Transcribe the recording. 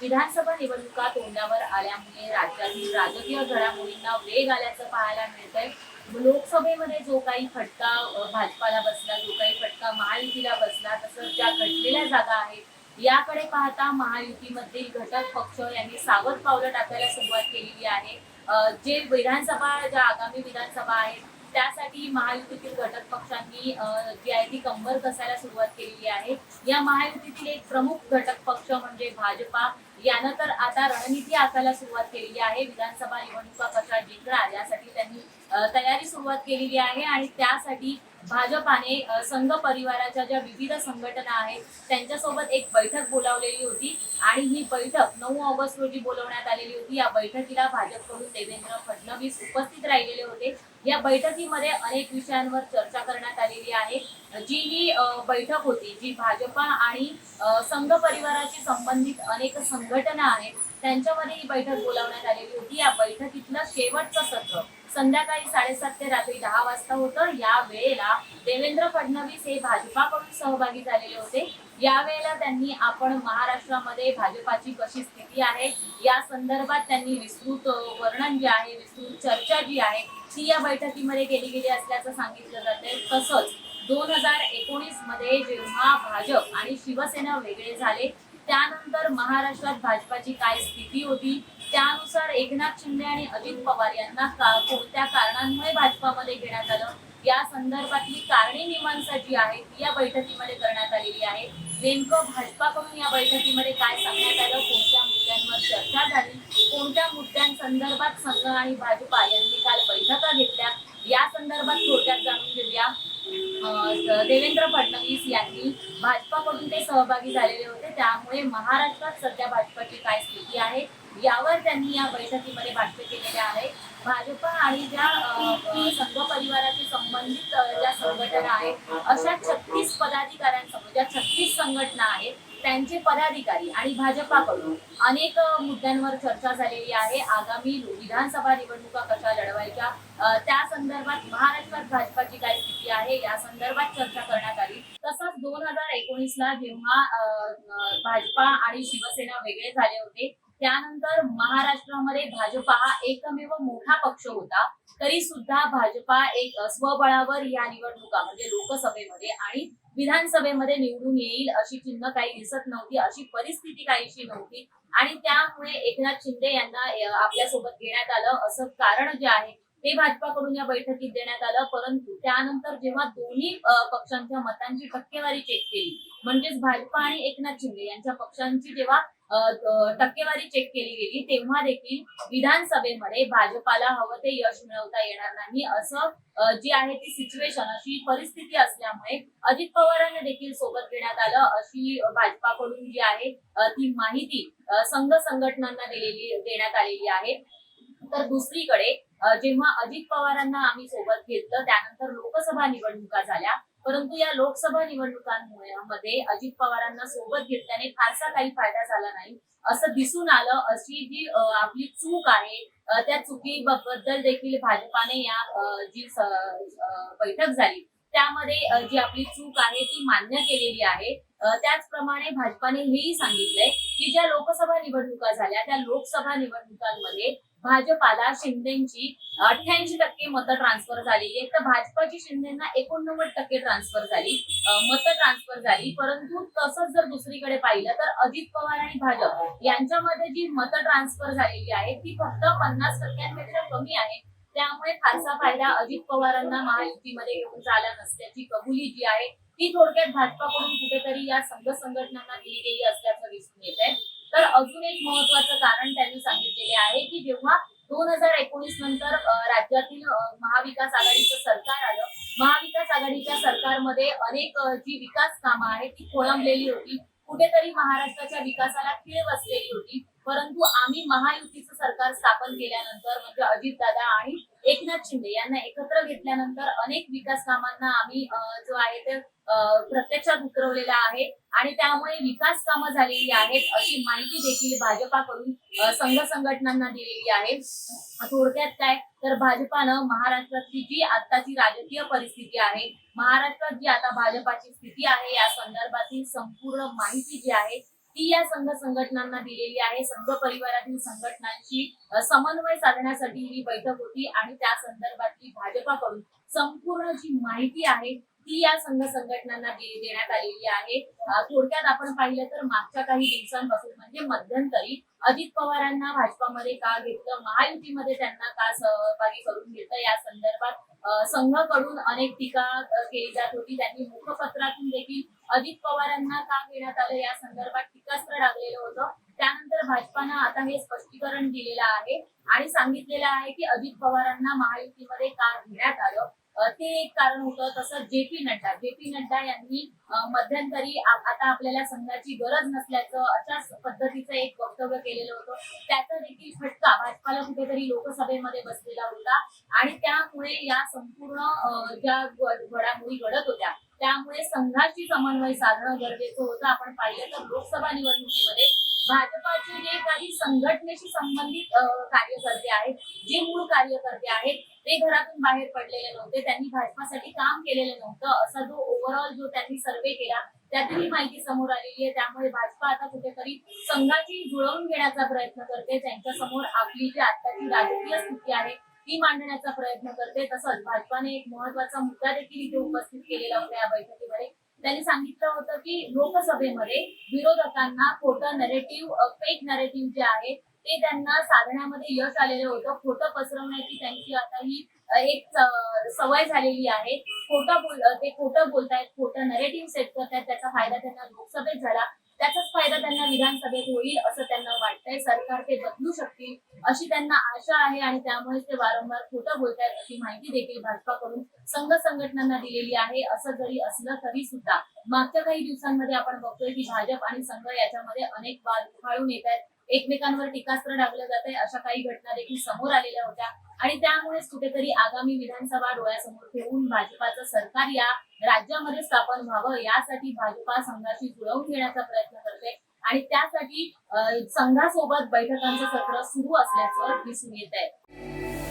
विधानसभा निवडणुका तोंडावर आल्यामुळे राज्यातील राजकीय घडामोडींना वेग आल्याचं पाहायला मिळतंय. लोकसभेमध्ये जो काही फटका भाजपाला बसला जो काही फटका महायुतीला बसला तसंच ज्या घडलेल्या जागा आहेत याकडे पाहता महायुतीमधील घटक पक्ष यांनी सावध पावलं टाकायला सुरुवात केलेली आहे. जे विधानसभा ज्या आगामी विधानसभा आहेत त्यासाठी महायुतीतील घटक पक्षांनी जी आहे ती कंबर कसायला सुरुवात केलेली आहे. या महायुतीतील एक प्रमुख घटक पक्ष म्हणजे भाजपा. यानं तर आता रणनीती आखायला सुरुवात केलेली आहे. विधानसभा निवडणुका कशा जिंकणार यासाठी त्यांनी तयारी सुरुवात केलेली आहे आणि त्यासाठी भाजपाने संघ परिवाराच्या ज्या विविध संघटना आहेत त्यांच्यासोबत एक बैठक बोलावलेली होती आणि ही बैठक नऊ ऑगस्ट रोजी बोलवण्यात आलेली होती. या बैठकीला भाजपकडून देवेंद्र फडणवीस उपस्थित राहिलेले होते. या बैठकीमध्ये अनेक विषयांवर चर्चा करण्यात आलेली आहे. जी ही बैठक होती जी भाजपा आणि संघ परिवाराशी संबंधित अनेक संघटना आहेत त्यांच्यामध्ये ही बैठक बोलावण्यात आलेली होती. या बैठकीतलं शेवटचं सत्र संध्याकाळी साडेसात ते रात्री दहा वाजता होतं. या वेळेला देवेंद्र फडणवीस हे भाजपाकडून सहभागी झालेले होते. यावेळेला त्यांनी आपण महाराष्ट्रामध्ये भाजपाची कशी स्थिती आहे या संदर्भात त्यांनी विस्तृत वर्णन जे आहे विस्तृत चर्चा जी आहे ती या बैठकीमध्ये केली गेली असल्याचं सांगितलं जाते तसंच दोन हजार एकोणीसमध्ये जेव्हा भाजप आणि शिवसेना वेगळे झाले त्यानंतर महाराष्ट्रात भाजपाची काय स्थिती होती? त्यानुसार एकनाथ शिंदे आणि अजित पवार यांना का कोणत्या कारणांमुळे भाजपामध्ये घेण्यात आलं? या संदर्भातली कारणे मीमांसा जी आहे ती या बैठकीमध्ये करण्यात आलेली आहे. नेमकं भाजपाकडून या बैठकीमध्ये काय सांगण्यात आलं? कोणत्या मुद्द्यांवर चर्चा झाली? कोणत्या मुद्द्यांसंदर्भात संघ आणि भाजपा यांनी काल बैठका घेतल्या या संदर्भात थोडक्यात जाणून घेऊया अं, देवेंद्र फडणवीस यांनी भाजपाकडून ते सहभागी झालेले होते. त्यामुळे महाराष्ट्रात सध्या भाजपाची काय स्थिती आहे यावर त्यांनी या बैठकीमध्ये भाष्य केलेले आहे. भाजपा आणि ज्या संघ परिवाराशी संबंधित ज्या संघटना आहेत अशा छत्तीस पदाधिकाऱ्यांसमोर ज्या छत्तीस संघटना आहेत त्यांचे पदाधिकारी आणि भाजपाकडून अनेक मुद्द्यांवर चर्चा झालेली आहे. आगामी विधानसभा निवडणुका कशा लढवायच्या? त्या संदर्भात महाराष्ट्रात भाजपाची काय स्थिती आहे? या संदर्भात चर्चा करण्यात आली. तसंच दोन हजार एकोणीस ला जेव्हा भाजपा आणि शिवसेना वेगळे झाले होते त्यानंतर महाराष्ट्रामध्ये भाजपा हा एकमेव मोठा पक्ष होता. तरी सुद्धा भाजपा एक स्वबळावर या निवडणुका म्हणजे लोकसभेमध्ये आणि विधानसभेमध्ये निवडून येईल अशी चिन्ह काही दिसत नव्हती अशी परिस्थिती काहीशी नव्हती. आणि त्यामुळे एकनाथ शिंदे यांना आपल्या आपल्यासोबत घेण्यात आलं. असं कारण जे आहे ते भाजपाकडून या बैठकीत देण्यात आलं. परंतु त्यानंतर जेव्हा दोन्ही पक्षांच्या मतांची टक्केवारी चेक केली म्हणजेच भाजपा आणि एकनाथ शिंदे यांच्या पक्षांची जेव्हा टक्केवारी चेक केली गेली तेव्हा देखील विधानसभेमध्ये भाजपाला हवं ते यश मिळवता येणार नाही. असं जी आहे ती सिच्युएशन अशी परिस्थिती असल्यामुळे अजित पवारांना देखील सोबत घेण्यात आलं. अशी भाजपाकडून जी आहे ती माहिती संघ संघटनांना दिलेली देण्यात आलेली आहे. तर दुसरीकडे जेव्हा अजित पवारांना आम्ही सोबत घेतलं त्यानंतर लोकसभा निवडणुका झाल्या. परंतु या लोकसभा निवडणुकांमुळे मध्ये अजित पवारांना सोबत घेतल्याने फारसा काही फायदा झाला नाही. असं दिसून आलं अशी जी आपली चूक आहे त्या चुकीबद्दल देखील भाजपाने या जी बैठक झाली त्यामध्ये जी आपली चूक आहे ती मान्य केलेली आहे. त्याचप्रमाणे भाजपाने हेही सांगितलंय की ज्या लोकसभा निवडणुका झाल्या त्या लोकसभा निवडणुकांमध्ये भाजपाला शिंदेची अठ्ठ्याऐंशी टक्के मतं ट्रान्सफर झालेली आहेत तर भाजपाची शिंदेना एकोणनव्वद टक्के ट्रान्सफर झाली. मतं ट्रान्सफर झाली. परंतु तसंच जर दुसरीकडे पाहिलं तर अजित पवार आणि भाजप यांच्यामध्ये जी मतं ट्रान्सफर झालेली आहे ती फक्त पन्नास टक्क्यांपेक्षा कमी आहे. त्यामुळे फारसा फायदा अजित पवारांना महायुतीमध्ये घेऊन झाला नसल्याची कबुली जी आहे ती थोडक्यात भाजपाकडून कुठेतरी या संघ संघटनांना दिली गेली असल्याचं दिसून येत आहे तर अजून एक महत्वाचं कारण त्यांनी सांगितलेले आहे की जेव्हा दोन हजार एकोणीस नंतर राज्यातील महाविकास आघाडीचं सरकार आलं महाविकास आघाडीच्या सरकारमध्ये अनेक जी विकास कामं आहेत ती खोळंबलेली होती. कुठेतरी महाराष्ट्राच्या विकासाला खीळ बसलेली होती. परंतु आम्ही महायुतीचं सरकार स्थापन केल्यानंतर म्हणजे अजितदादा आणि एकनाथ शिंदे यांना एकत्र घेतल्यानंतर अनेक विकास कामांना आम्ही जो आहे ते प्रत्यक्षात उतरवलेला आहे. आणि त्यामुळे विकास कामं झालेली आहेत अशी माहिती देखील भाजपाकडून संघ संघटनांना दिलेली आहे. थोडक्यात काय तर भाजपानं महाराष्ट्रातली जी आताची राजकीय परिस्थिती आहे महाराष्ट्रात जी आता भाजपाची स्थिती आहे या संदर्भातील संपूर्ण माहिती जी आहे ती या संघ संघटनांना दिलेली आहे. संघ परिवारातील संघटनांशी समन्वय साधण्यासाठी ही बैठक होती आणि त्या संदर्भातली भाजपाकडून संपूर्ण जी माहिती आहे ती या संघ संघटनांना देण्यात आलेली आहे. थोडक्यात आपण पाहिलं तर मागच्या काही दिवसांपासून म्हणजे मध्यंतरी अजित पवारांना भाजपामध्ये का घेतलं? महायुतीमध्ये त्यांना का सहभागी करून घेतलं? या संदर्भात संघाकडून अनेक टीका केली जात होती. त्यांनी मुखपत्रातून देखील अजित पवारांना का घेण्यात आलं या संदर्भात टीकास्त्र लागलेलं होतं. त्यानंतर भाजपानं आता हे स्पष्टीकरण दिलेलं आहे आणि सांगितलेलं आहे की अजित पवारांना महायुतीमध्ये का घेण्यात आलं. ते एक कारण होतं. तसंच J P Nadda J P Nadda यांनी मध्यंतरी आता आपल्याला संघाची गरज नसल्याचं अशाच पद्धतीचं एक वक्तव्य केलेलं होतं. त्याचं देखील कुठेतरी लोकसभेमध्ये बसलेला होता. आणि त्यामुळे या संपूर्ण ज्या घडामोडी घडत होत्या त्यामुळे संघाची समन्वय साधणं गरजेचं होतं. आपण पाहिलं तर लोकसभा निवडणुकीमध्ये भाजपाचे जे काही संघटनेशी संबंधित कार्यकर्ते आहेत जे मूळ कार्यकर्ते आहेत ते घरातून बाहेर पडलेले नव्हते. त्यांनी भाजपासाठी काम केलेलं नव्हतं. असा जो ओव्हरऑल जो त्यांनी सर्वे केला त्यातून ही माहिती समोर आलेली आहे. त्यामुळे भाजपा आता कुठेतरी संघाची जुळवून घेण्याचा प्रयत्न करते. त्यांच्यासमोर आपली जी आताची राजकीय स्थिती आहे ती मांडण्याचा प्रयत्न करते. तसंच भाजपाने एक महत्त्वाचा मुद्दा देखील इथे उपस्थित केलेला होता या बैठकीमध्ये. त्यांनी सांगितलं होतं की लोकसभेमध्ये विरोधकांना खोटं नरेटिव्ह फेक नरेटिव्ह जे आहे ते त्यांना साधण्यामध्ये यश आलेलं होतं. खोटं पसरवण्याची त्यांची आता ही एक सवय झालेली आहे. खोटं बोल ते खोटं बोलतायत खोटं नरेटिव्ह सेट करतायत त्याचा फायदा त्यांना लोकसभेत झाला. त्याचाच फायदा त्यांना विधानसभेत होईल असं त्यांना वाटतंय. सरकार ते बदलू शकतील अशी त्यांना आशा आहे आणि त्यामुळे ते वारंवार खोटं बोलतायत अशी माहिती देखील भाजपाकडून संघ संघटनांना दिलेली आहे. असं जरी असलं तरी सुद्धा मागच्या काही दिवसांमध्ये आपण बघतोय की भाजप आणि संघ याच्यामध्ये अनेक वाद उफाळून येत आहेत एकमेकांवर टीकास्त्र डागलं जात आहे अशा काही घटना देखील समोर आलेल्या होत्या. आणि त्यामुळेच कुठेतरी आगामी विधानसभा डोळ्यासमोर ठेवून भाजपाचं सरकार या राज्यामध्ये स्थापन व्हावं यासाठी भाजपा संघाशी जुळवून घेण्याचा प्रयत्न करते. आणि त्यासाठी संघासोबत बैठकांचं सत्र सुरू असल्याचं दिसून येत आहे